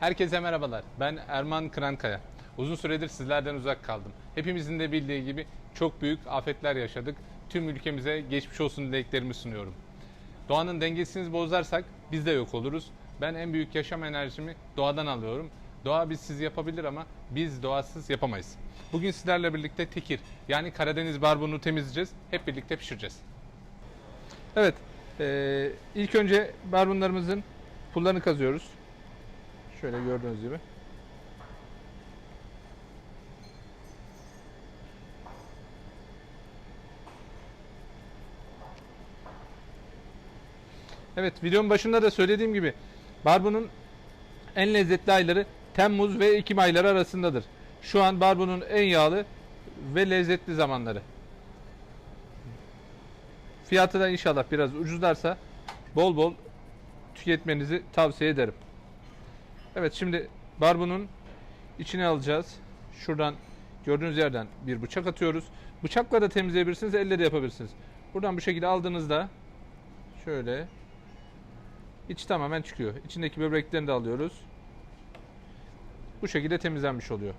Herkese merhabalar. Ben Erman Kırankaya. Uzun süredir sizlerden uzak kaldım. Hepimizin de bildiği gibi çok büyük afetler yaşadık. Tüm ülkemize geçmiş olsun dileklerimi sunuyorum. Doğanın dengesini bozarsak biz de yok oluruz. Ben en büyük yaşam enerjimi doğadan alıyorum. Doğa bizsiz yapabilir ama biz doğasız yapamayız. Bugün sizlerle birlikte tekir yani Karadeniz barbunu temizleyeceğiz. Hep birlikte pişireceğiz. Evet, eee, ilk önce barbunlarımızın pullarını kazıyoruz. Şöyle gördüğünüz gibi. Evet, videonun başında da söylediğim gibi barbunun en lezzetli ayları Temmuz ve Ekim ayları arasındadır. Şu an barbunun en yağlı ve lezzetli zamanları. Fiyatı da inşallah biraz ucuzlarsa bol bol tüketmenizi tavsiye ederim. Evet şimdi barbunun içine alacağız. Şuradan gördüğünüz yerden bir bıçak atıyoruz. Bıçakla da temizleyebilirsiniz, elle de yapabilirsiniz. Buradan bu şekilde aldığınızda şöyle içi tamamen çıkıyor. İçindeki böbreklerini de alıyoruz. Bu şekilde temizlenmiş oluyor.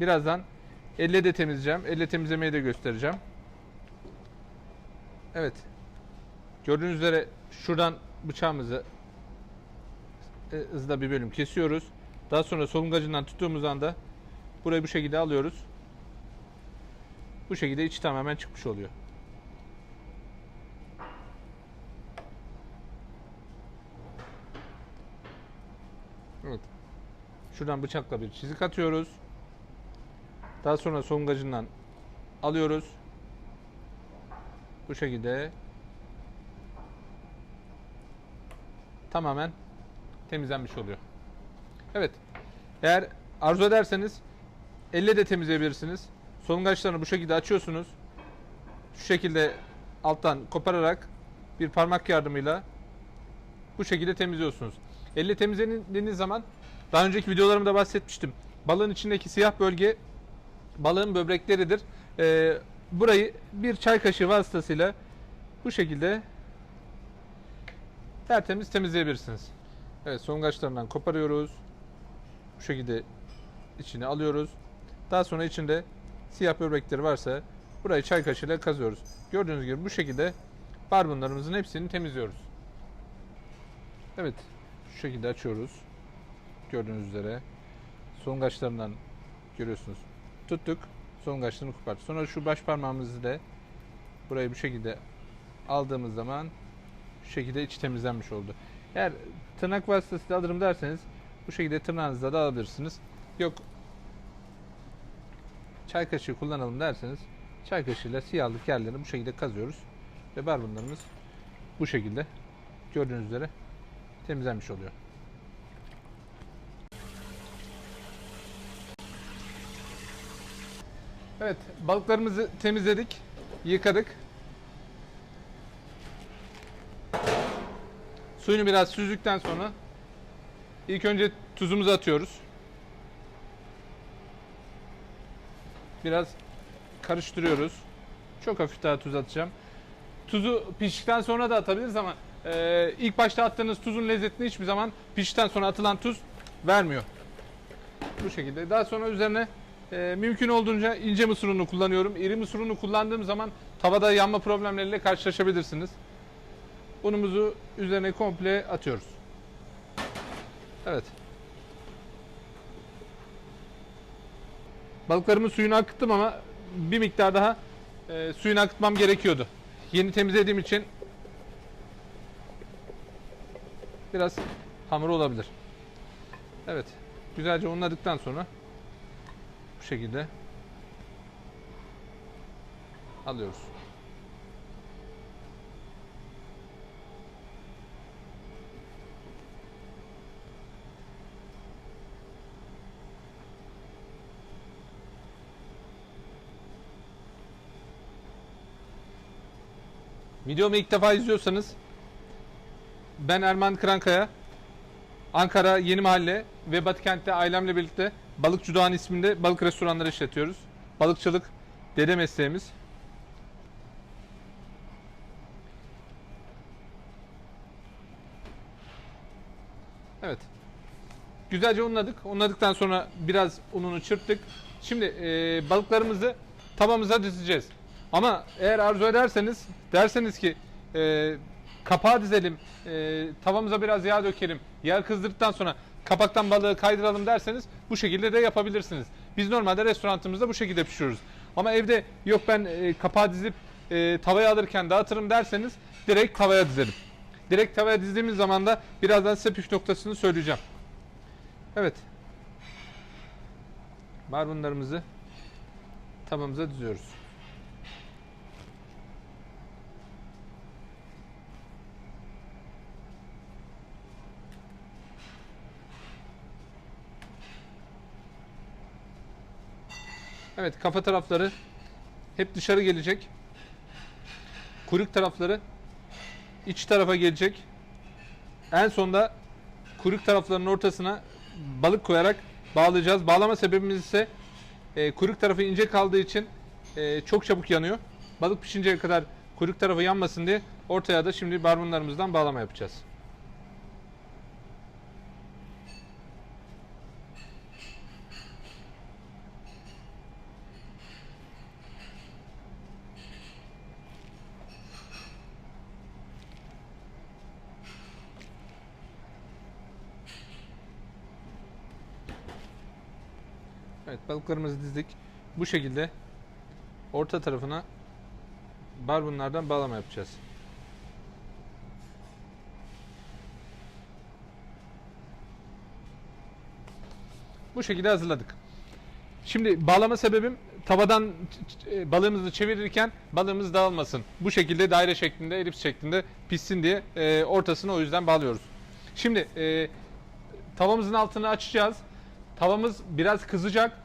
Birazdan elle de temizleyeceğim. Elle temizlemeyi de göstereceğim. Evet. Gördüğünüz üzere şuradan bıçağımızı hızla bir bölüm kesiyoruz. Daha sonra solungacından tuttuğumuz anda burayı bu şekilde alıyoruz. Bu şekilde içi tamamen çıkmış oluyor. Evet. Şuradan bıçakla bir çizik atıyoruz. Daha sonra solungacından alıyoruz. Bu şekilde tamamen temizlenmiş oluyor. Evet. Eğer arzu ederseniz elle de temizleyebilirsiniz. Solungaçlarını bu şekilde açıyorsunuz. Şu şekilde alttan kopararak bir parmak yardımıyla bu şekilde temizliyorsunuz. Elle temizlediğiniz zaman daha önceki videolarımda bahsetmiştim. Balığın içindeki siyah bölge balığın böbrekleridir. Ee, burayı bir çay kaşığı vasıtasıyla bu şekilde tertemiz temizleyebilirsiniz. Evet songaçlarından koparıyoruz. Bu şekilde içine alıyoruz. Daha sonra içinde siyah böbrekleri varsa burayı çay kaşığıyla kazıyoruz. Gördüğünüz gibi bu şekilde barbunlarımızın hepsini temizliyoruz. Evet şu şekilde açıyoruz. Gördüğünüz üzere songaçlarından görüyorsunuz. Tuttuk. Songaçlarını koparttık. Sonra şu baş parmağımızı da burayı bu şekilde aldığımız zaman şu şekilde içi temizlenmiş oldu. Eğer tırnak vasıtasıyla alırım derseniz bu şekilde tırnağınızla da alabilirsiniz. Yok çay kaşığı kullanalım derseniz çay kaşığıyla siyahlık yerlerini bu şekilde kazıyoruz. Ve barbunlarımız bu şekilde gördüğünüz üzere temizlenmiş oluyor. Evet, balıklarımızı temizledik, yıkadık. Suyunu biraz süzdükten sonra ilk önce tuzumuzu atıyoruz. Biraz karıştırıyoruz. Çok hafif daha tuz atacağım. Tuzu piştikten sonra da atabiliriz ama e, ilk başta attığınız tuzun lezzetini hiçbir zaman piştikten sonra atılan tuz vermiyor. Bu şekilde. Daha sonra üzerine e, mümkün olduğunca ince mısır unu kullanıyorum. İri mısır unu kullandığım zaman tavada yanma problemleriyle karşılaşabilirsiniz. Unumuzu üzerine komple atıyoruz. Evet. Balıklarımın suyunu akıttım ama bir miktar daha e, suyunu akıtmam gerekiyordu. Yeni temizlediğim için biraz hamur olabilir. Evet. Güzelce unladıktan sonra bu şekilde alıyoruz. Videomu ilk defa izliyorsanız ben Erman Kırankaya. Ankara Yeni Mahalle ve Batıkent'te ailemle birlikte Balıkçı Doğan isminde balık restoranları işletiyoruz. Balıkçılık dede mesleğimiz. Evet. Güzelce unladık. Unladıktan sonra biraz ununu çırptık. Şimdi e, balıklarımızı tavamıza dizeceğiz. Ama eğer arzu ederseniz derseniz ki e, kapağı dizelim, e, tavamıza biraz yağ dökelim, yağ kızdırdıktan sonra kapaktan balığı kaydıralım derseniz bu şekilde de yapabilirsiniz. Biz normalde restoranımızda bu şekilde pişiriyoruz. Ama evde yok ben e, kapağı dizip e, tavaya alırken dağıtırım derseniz direkt tavaya dizelim. Direkt tavaya dizdiğimiz zaman da birazdan size püf noktasını söyleyeceğim. Evet. Barbunlarımızı tavamıza diziyoruz. Evet kafa tarafları hep dışarı gelecek. Kuyruk tarafları iç tarafa gelecek. En sonda kuyruk taraflarının ortasına balık koyarak bağlayacağız. Bağlama sebebimiz ise e, kuyruk tarafı ince kaldığı için e, çok çabuk yanıyor. Balık pişinceye kadar kuyruk tarafı yanmasın diye ortaya da şimdi barbunlarımızdan bağlama yapacağız. Evet balıklarımızı dizdik. Bu şekilde orta tarafına barbunlardan bağlama yapacağız. Bu şekilde hazırladık. Şimdi bağlama sebebim tavadan e, balığımızı çevirirken balığımız dağılmasın. Bu şekilde daire şeklinde, elips şeklinde pişsin diye e, ortasını o yüzden bağlıyoruz. Şimdi e, tavamızın altını açacağız. Tavamız biraz kızacak.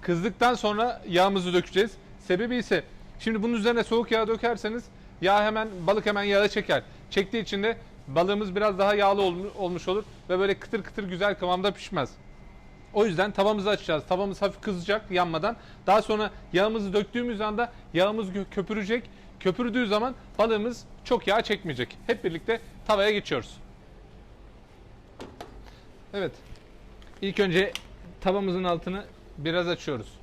Kızdıktan sonra yağımızı dökeceğiz. Sebebi ise şimdi bunun üzerine soğuk yağ dökerseniz yağ hemen balık hemen yağı çeker. Çektiği için de balığımız biraz daha yağlı olmu- olmuş olur ve böyle kıtır kıtır güzel kıvamda pişmez. O yüzden tavamızı açacağız. Tavamız hafif kızacak yanmadan. Daha sonra yağımızı döktüğümüz anda yağımız köpürecek. Köpürdüğü zaman balığımız çok yağ çekmeyecek. Hep birlikte tavaya geçiyoruz. Evet. İlk önce tavamızın altını biraz açıyoruz.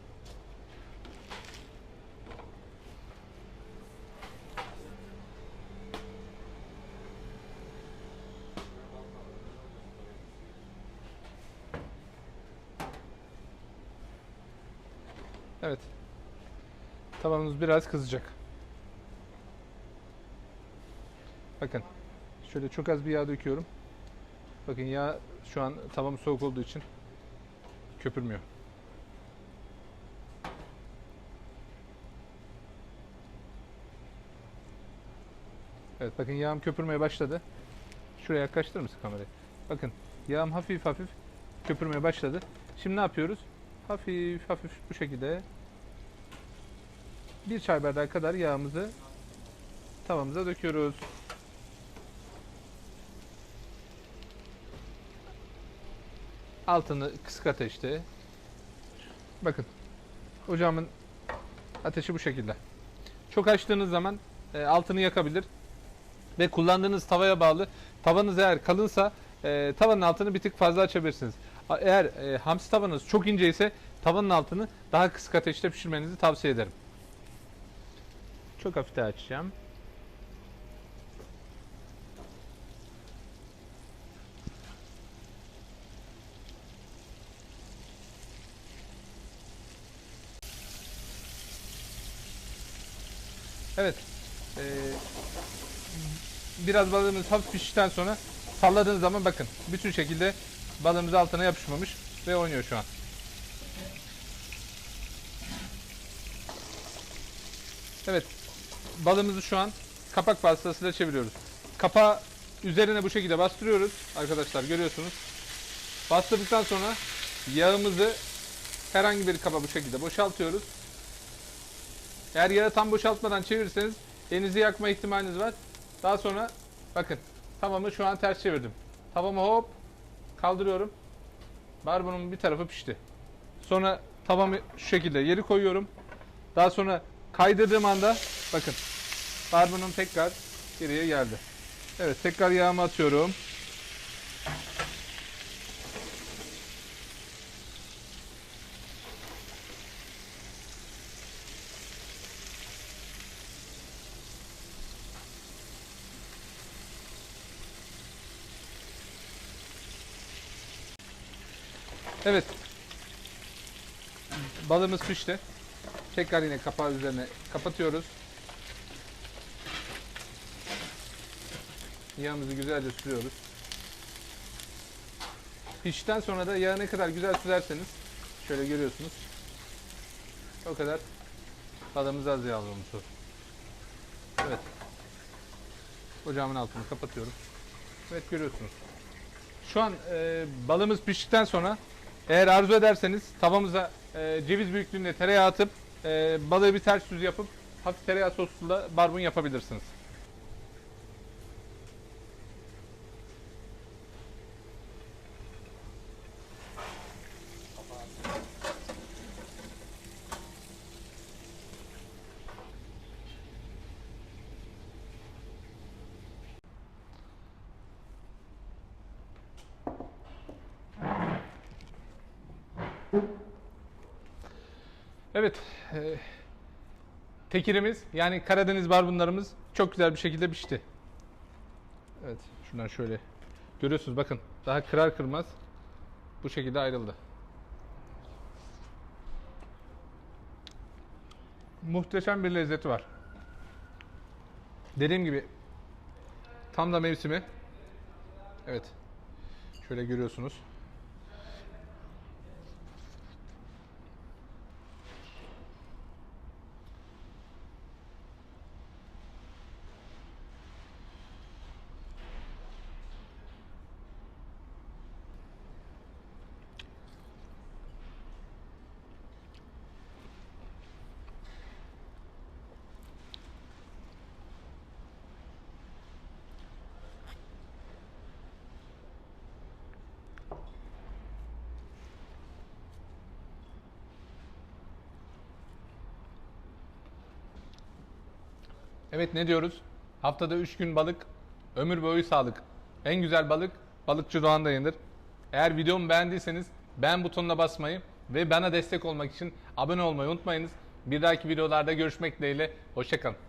Evet. Tavamız biraz kızacak. Bakın. Şöyle çok az bir yağ döküyorum. Bakın yağ şu an tavam soğuk olduğu için köpürmüyor. Evet bakın yağım köpürmeye başladı. Şuraya yaklaştırır mısın kamerayı? Bakın yağım hafif hafif köpürmeye başladı. Şimdi ne yapıyoruz? Hafif hafif bu şekilde bir çay bardağı kadar yağımızı tavamıza döküyoruz. Altını kısık ateşte. Bakın. Ocağımın ateşi bu şekilde. Çok açtığınız zaman e, altını yakabilir. Ve kullandığınız tavaya bağlı. Tavanız eğer kalınsa e, tavanın altını bir tık fazla açabilirsiniz. Eğer e, hamsi tavanız çok ince ise tavanın altını daha kısık ateşte pişirmenizi tavsiye ederim. Çok hafif açacağım. Evet. Ee, biraz balığımız hafif piştikten sonra salladığınız zaman bakın bütün şekilde balığımız altına yapışmamış ve oynuyor şu an. Evet. Balığımızı şu an kapak vasıtasıyla çeviriyoruz. Kapağı üzerine bu şekilde bastırıyoruz. Arkadaşlar görüyorsunuz. Bastırdıktan sonra yağımızı herhangi bir kaba bu şekilde boşaltıyoruz. Eğer yağı tam boşaltmadan çevirirseniz elinizi yakma ihtimaliniz var. Daha sonra bakın tavamı şu an ters çevirdim. Tavamı hop kaldırıyorum. Barbunun bir tarafı pişti. Sonra tavamı şu şekilde yeri koyuyorum. Daha sonra kaydırdığım anda bakın barbunum tekrar geriye geldi. Evet tekrar yağımı atıyorum. Evet. Balığımız pişti. Tekrar yine kapağı üzerine kapatıyoruz. Yağımızı güzelce sürüyoruz. Piştikten sonra da yağı ne kadar güzel sürerseniz şöyle görüyorsunuz. O kadar balığımız az yağlı olmuş. Evet. Ocağımın altını kapatıyorum. Evet görüyorsunuz. Şu an e, balığımız piştikten sonra eğer arzu ederseniz tavamıza e, ceviz büyüklüğünde tereyağı atıp e, balığı bir ters düz yapıp hafif tereyağı sosuyla barbun yapabilirsiniz. Evet. e, tekirimiz yani Karadeniz barbunlarımız çok güzel bir şekilde pişti. Evet. Şundan şöyle görüyorsunuz bakın daha kırar kırmaz bu şekilde ayrıldı. Muhteşem bir lezzeti var. Dediğim gibi tam da mevsimi. Evet. Şöyle görüyorsunuz. Evet ne diyoruz? Haftada 3 gün balık, ömür boyu sağlık. En güzel balık balıkçı Doğan'da yenir. Eğer videomu beğendiyseniz beğen butonuna basmayı ve bana destek olmak için abone olmayı unutmayınız. Bir dahaki videolarda görüşmek dileğiyle. Hoşçakalın.